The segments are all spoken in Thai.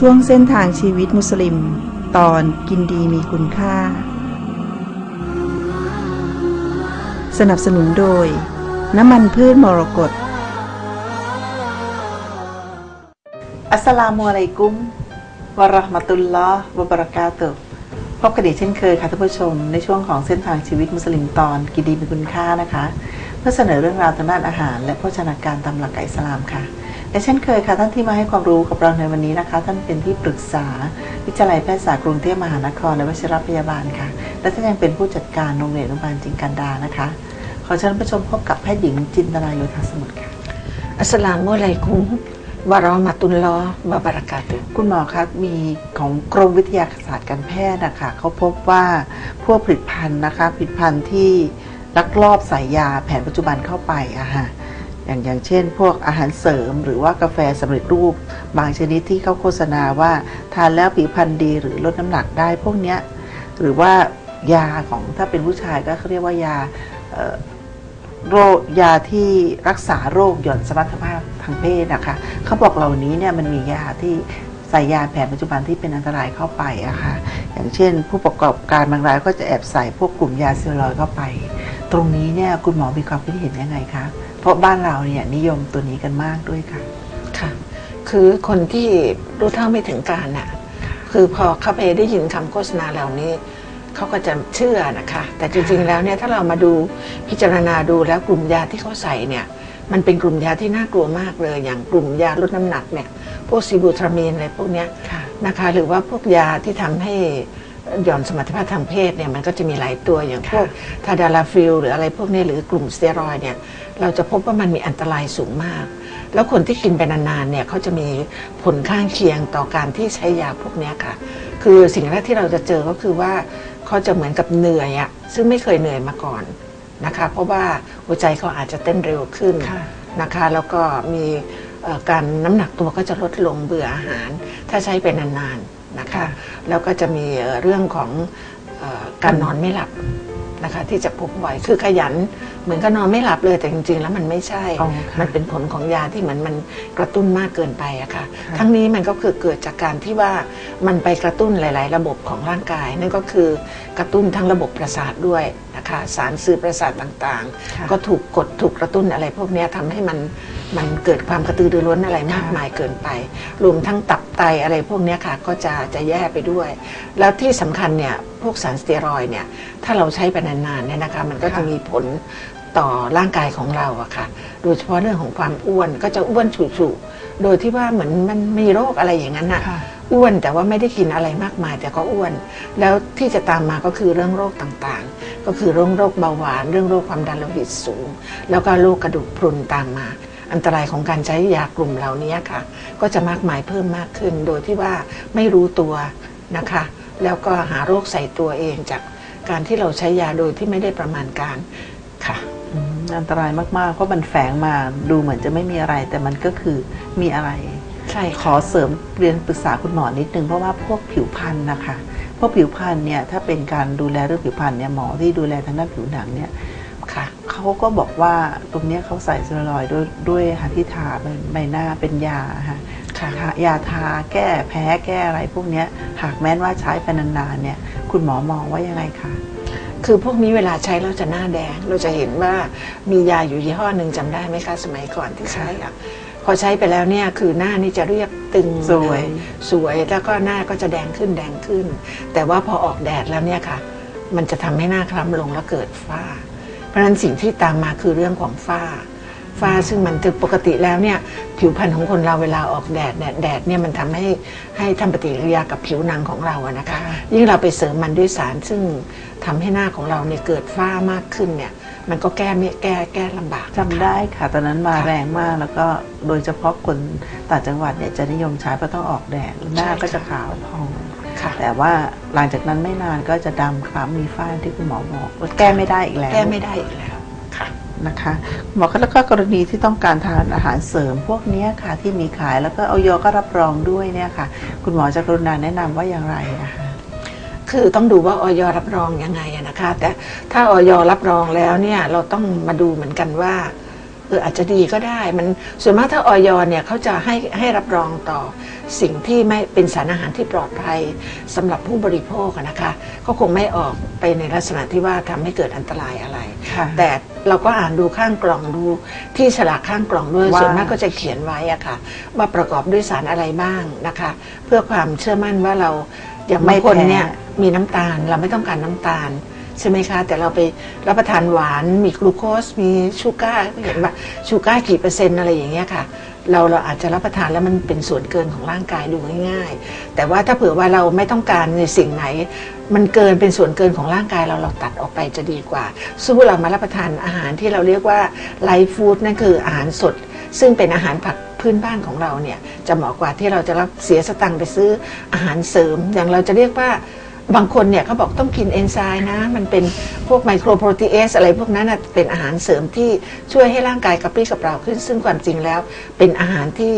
ช่วงเส้นทางชีวิตมุสลิม ตอนกินดีมีคุณค่า สนับสนุนโดย น้ำมันพืชมรกตอัสสลามุอะลัยกุมวะราะห์มะตุลลอฮ์วะบะเราะกาตุพบกันอีกเช่นเคยค่ะท่านผู้ชม ในช่วงของเส้นทางชีวิตมุสลิมตอนกินดีมีคุณค่านะคะ เพื่อเสนอเรื่องราวทางด้านอาหาร และโภชนาการตามหลักอิสลามค่ะ และเช่นเคยค่ะท่านที่มาให้ความรู้กับเราในวันนี้นะคะ ท่านเป็นที่ปรึกษา วิทยาลัยแพทยศาสตร์กรุงเทพมหานครและวชิรพยาบาลค่ะ และท่านยังเป็นผู้จัดการโรงเรียนอนุบาลจิงกันดานะคะ ขอเชิญผู้ชมพบกับแพทย์หญิงจินตนาโยธาสมุทรค่ะอัสสลามุอะลัยกุมวะเราะห์มะตุลลอฮ์วะบะเราะกาตุฮ์คุณหมอครับมีของกรมวิทยาศาสตร์การแพทย์นะคะเขาพบว่าพวกผลิตภัณฑ์นะคะผลิตภัณฑ์ที่ลักลอบใส่ยาแผนปัจจุบันเข้าไปอะฮะ อย่างอย่างเช่น พวกอาหารเสริม หรือว่ากาแฟสำเร็จรูป บางชนิดที่เขาโฆษณาว่าทานแล้วผิวพรรณดีหรือลดน้ำหนักได้พวกเนี้ยหรือว่ายาของถ้าเป็นผู้ชายก็เขาเรียกว่ายาโรคยาที่รักษาโรคหย่อนสมรรถภาพทางเพศนะคะเขาบอกเหล่านี้เนี่ยมันมียาที่ใส่ยาแผนปัจจุบันที่เป็นอันตรายเข้าไปอะค่ะอย่างเช่น ผู้ประกอบการบางรายก็จะแอบใส่พวกกลุ่มยาสเซียรอยเข้าไป ตรงนี้เนี่ยคุณหมอมีความคิดเห็นยังไงคะ เพราะบ้านเราเนี่ยนิยมตัวนี้กันมากด้วยค่ะ ค่ะ คือคนที่รู้เท่าไม่ถึงการน่ะ คือพอเข้าไปได้ยินคำโฆษณาเหล่านี้ เขาก็จะเชื่อนะคะ แต่จริงๆแล้วเนี่ยถ้าเรามาดูพิจารณาดูแล้วกลุ่มยาที่เขาใส่เนี่ยมันเป็นกลุ่มยาที่น่ากลัวมากเลย อย่างกลุ่มยาลดน้ำหนักเนี่ยพวกซีบูทรามีนอะไรพวกเนี้ยค่ะนะคะ หรือว่าพวกยาที่ทำให้ หย่อนสมรรถภาพทางเพศเนี่ยมันก็จะมีหลายตัวอย่างพวกทาดาลาฟิลหรืออะไรพวกนี้หรือกลุ่มสเตียรอยด์เนี่ยเราจะพบว่ามันมีอันตรายสูงมาก แล้วคนที่กินไปนานๆเนี่ยเขาจะมีผลข้างเคียงต่อการที่ใช้ยาพวกเนี้ยค่ะ คือสิ่งแรกที่เราจะเจอก็คือว่าเขาจะเหมือนกับเหนื่อยอะซึ่งไม่เคยเหนื่อยมาก่อนนะคะ เพราะว่าหัวใจเขาอาจจะเต้นเร็วขึ้นค่ะนะคะ แล้วก็มีเอ่อการน้ำหนักตัวก็จะลดลงเบื่ออาหาร ถ้าใช้ไปนานๆ นะคะค่ะแล้วก็จะมีเอ่อเรื่องของเอ่อการนอนไม่หลับนะคะที่จะพบบ่อยคือขยันเหมือนก็นอนไม่หลับเลยแต่จริง ๆ แล้วมันไม่ใช่อ๋อค่ะมันเป็นผลของยาที่เหมือนมันกระตุ้นมากเกินไปอะค่ะค่ะทั้งนี้มันก็คือเกิดจากการที่ว่ามันไปกระตุ้นหลาย ๆ ระบบของร่างกาย นั่นก็คือกระตุ้นทั้งระบบประสาทด้วยนะคะสารสื่อประสาทต่างค่ะๆก็ถูกกดถูกกระตุ้นอะไรพวกเนี้ยทำให้มัน มันเกิดความกระตือรือร้นอะไรมากค่ะมายเกินไป รวมทั้งตับไตอะไรพวกเนี้ยค่ะก็จะจะแย่ไปด้วย แล้วที่สำคัญเนี่ยพวกสารสเตียรอยด์เนี่ยถ้าเราใช้ไปนานๆเนี่ยนะคะมันก็จะมีผลต่อร่างกายของเราอะค่ะ โดยเฉพาะเรื่องของความอ้วนก็จะอ้วนฉุๆโดยที่ว่าเหมือนมันมีโรคอะไรอย่างนั้นน่ะค่ะอ้วนแต่ว่าไม่ได้กินอะไรมากมายแต่ก็อ้วน แล้วที่จะตามมาก็คือเรื่องโรคต่างๆ ก็คือเรื่องโรคเบาหวาน เรื่องโรคความดันโลหิตสูง แล้วก็โรคกระดูกพรุนตามมา อันตรายของการใช้ยากลุ่มเหล่านี้ค่ะ ก็จะมากมายเพิ่มมากขึ้น โดยที่ว่าไม่รู้ตัวนะคะ แล้วก็หาโรคใส่ตัวเองจากการที่เราใช้ยาโดยที่ไม่ได้ประมาณการค่ะอืมอันตรายมากๆ เพราะมันแฝงมาดูเหมือนจะไม่มีอะไร แต่มันก็คือมีอะไรใช่ขอเสริมเรียนปรึกษาคุณหมอนิดนึงเพราะว่าพวกผิวพรรณนะคะพวกผิวพรรณเนี่ยถ้าเป็นการดูแลเรื่องผิวพรรณเนี่ยหมอที่ดูแลทางด้านผิวหนังเนี่ย ค่ะเขาก็บอกว่าตรงเนี้ยเขาใส่สเตียรอยด์ด้วยด้วยหาที่ทาเป็นใบหน้าเป็นยาค่ะค่ะทายาทาแก้แพ้แก้อะไรพวกเนี้ยหากแม้นว่าใช้ไปนานๆเนี่ย คุณหมอมองว่ายังไงคะคือพวกนี้เวลาใช้แล้วจะหน้าแดง เราจะเห็นว่ามียาอยู่ยี่ห้อหนึ่งจำได้ไหมคะสมัยก่อนที่ใช้อะพอใช้ไปแล้วเนี่ยคือหน้านี่จะเรียบตึงสวยเลยสวยแล้วก็หน้าก็จะแดงขึ้นแดงขึ้น แต่ว่าพอออกแดดแล้วเนี่ยค่ะ มันจะทำให้หน้าคล้ำลงแล้วเกิดฝ้าเพ ราะฉะนั้นสิ่งที่ตามมาคือเรื่องของฝ้า ฝ้าซึ่งมันถึงปกติแล้วเนี่ยผิวพรรณของคนเราเวลาออกแดดเนี่ยแดดเนี่ยมันทำให้ให้ทำปฏิกิริยากับผิวหนังของเราอะนะคะยิ่งเราไปเสริมมันด้วยสารซึ่งทำให้หน้าของเราเนี่ยเกิดฝ้ามากขึ้นเนี่ยมันก็แก้ไม่แก้แก้ลำบากจำได้ค่ะ ตอนนั้นมาค่ะแรงมากแล้วก็โดยเฉพาะคนต่างจังหวัดเนี่ยจะนิยมใช้เพราะต้องออกแดดหน้าใช่ค่ะก็จะขาวพอง ค่ะ แต่ว่าหลังจากนั้นไม่นานก็จะดำคล้ำมีฝ้าที่คุณหมอบอกว่าแก้ไม่ได้อีกแล้วแก้ไม่ได้อีกแล้วค่ะนะคะหมอก็แล้วก็กรณีที่ต้องการทานอาหารเสริมพวกเนี้ยค่ะที่มีขายแล้วก็ออยก็รับรองด้วยเนี่ยค่ะ คุณหมอจะกรุณาแนะนำว่าอย่างไรนะคะคือต้องดูว่าออยรับรองยังไงอะนะคะ แต่ถ้าออยรับรองแล้วเนี่ยเราต้องมาดูเหมือนกันว่าเอออาจจะดีก็ได้ มันส่วนมากถ้าออยเนี่ยเขาจะให้ให้รับรองต่อ สิ่งที่ไม่เป็นสารอาหารที่ปลอดภัยสำหรับผู้บริโภคอะนะคะก็คงไม่ออกไปในลักษณะที่ว่าทำให้เกิดอันตรายอะไรค่ะแต่เราก็อ่านดูข้างกล่องดูที่ฉลากข้างกล่องด้วยว่าส่วนมากก็จะเขียนไว้อะค่ะ ว่าประกอบด้วยสารอะไรบ้างนะคะ เพื่อความเชื่อมั่นว่าเราอย่างบางคนเนี่ยมีน้ำตาลเราไม่ต้องการน้ำตาลใช่ไหมคะ แต่เราไปรับประทานหวานมีกลูโคสมีชูการ์เห็นว่าชูการ์กี่เปอร์เซ็นต์อะไรอย่างเงี้ยค่ะ เราเราอาจจะรับประทานแล้วมันเป็นส่วนเกินของร่างกายดูง่ายๆ แต่ว่าถ้าเผื่อว่าเราไม่ต้องการในสิ่งไหน มันเกินเป็นส่วนเกินของร่างกายเราเราตัดออกไปจะดีกว่า สู้เรามารับประทานอาหารที่เราเรียกว่าไลฟ์ฟู้ดนั่นคืออาหารสด ซึ่งเป็นอาหารผักพื้นบ้านของเราเนี่ยจะเหมาะกว่าที่เราจะรับเสียสตังค์ไปซื้ออาหารเสริม อย่างเราจะเรียกว่า บางคนเนี่ยเขาบอกต้องกินเอนไซม์นะ มันเป็นพวกไมโครโปรตีเอสอะไรพวกนั้นนะเป็นอาหารเสริมที่ช่วยให้ร่างกายกระปรี้กระเปร่าขึ้น ซึ่งความจริงแล้ว เป็นอาหารที่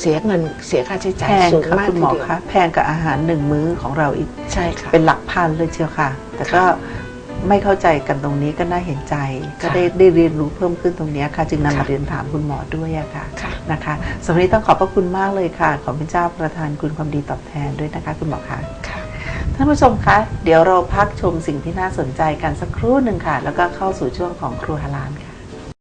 เสียเงินเสียค่าใช้จ่าแพยงสูงค่ะมากคุณทีหมอเดียวคะแพงกับอาหารหนึ่งมื้อของเราอีก ใช่ค่ะ เป็นหลักพันเลยเชียวค่ะ แต่ก็ค่ะไม่เข้าใจกันตรงนี้ก็น่าเห็นใจ ก็ค่ะได้ได้เรียนรู้เพิ่มขึ้นตรงเนี้ยค่ะ จึงนำมาค่ะ เรียนถามคุณหมอด้วยอะค่ะ ค่ะ นะคะสำหรับวันนี้ต้องขอบพระคุณมากเลยค่ะ ขอพระเจ้าประทานคุณความดีตอบแทนด้วยนะคะคุณหมอคะค่ะ ท่านผู้ชมคะ เดี๋ยวเราพักชมสิ่งที่น่าสนใจกันสักครู่หนึ่งค่ะ แล้วก็เข้าสู่ช่วงของครัวฮาลานค่ะ